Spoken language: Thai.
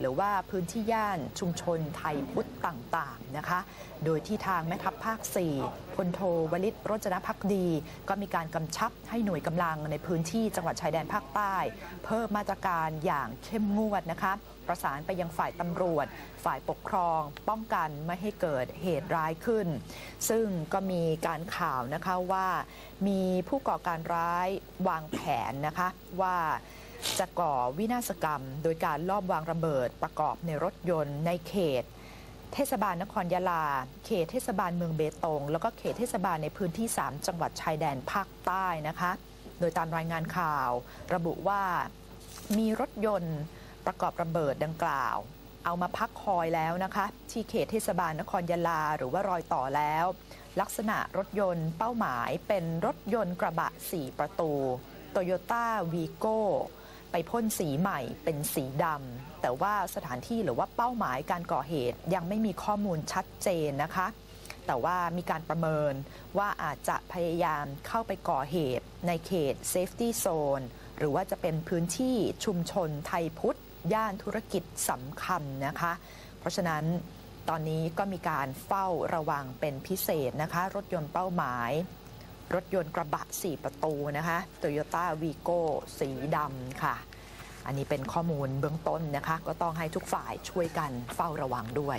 หรือว่าพื้นที่ย่านชุมชนไทยพุทธต่างๆนะคะ โดยที่ทางแม่ทัพภาค 4พลโทวลิตรจนพักดี ก็มีการกำชับให้หน่วยกำลังในพื้นที่จังหวัดชายแดนภาคใต้ เพิ่มมาตรการอย่างเข้มงวดนะคะ ประสานไปยังฝ่ายตำรวจ ฝ่ายปกครอง ป้องกันไม่ให้เกิดเหตุร้ายขึ้น ซึ่งก็มีการข่าวนะคะว่ามีผู้ก่อการร้ายวางแผนนะคะว่า จะก่อวินาศกรรม โดยการลอบวางระเบิดประกอบในรถยนต์ในเขต เทศบาลนครยะลา เขตเทศบาลเมืองเบตง แล้วก็เขตเทศบาลในพื้นที่ 3 จังหวัดชายแดนภาคใต้นะคะ โดยตามรายงานข่าว ระบุว่ามีรถยนต์ประกอบระเบิดดังกล่าว เอามาพักคอยแล้วนะคะ ที่เขตเทศบาลนครยะลาหรือว่ารอยต่อแล้ว ลักษณะรถยนต์เป้าหมายเป็นรถยนต์กระบะ 4 ประตูโตโยต้าวีโก้ ไปพ่นสีใหม่เป็นสีดำแต่ว่าสถานที่หรือว่าเป้าหมายการก่อเหตุยังไม่มีข้อมูลชัดเจนนะคะ แต่ว่ามีการประเมินว่าอาจจะพยายามเข้าไปก่อเหตุในเขต Safety Zone หรือว่าจะเป็นพื้นที่ชุมชนไทยพุทธ ย่านธุรกิจสำคัญนะคะ เพราะฉะนั้นตอนนี้ก็มีการเฝ้าระวังเป็นพิเศษนะคะ รถยนต์เป้าหมาย รถยนต์กระบะ 4 ประตูนะคะ Toyota Vigo สีดำค่ะ อันนี้เป็นข้อมูลเบื้องต้นนะคะ ก็ต้องให้ทุกฝ่ายช่วยกันเฝ้าระวังด้วย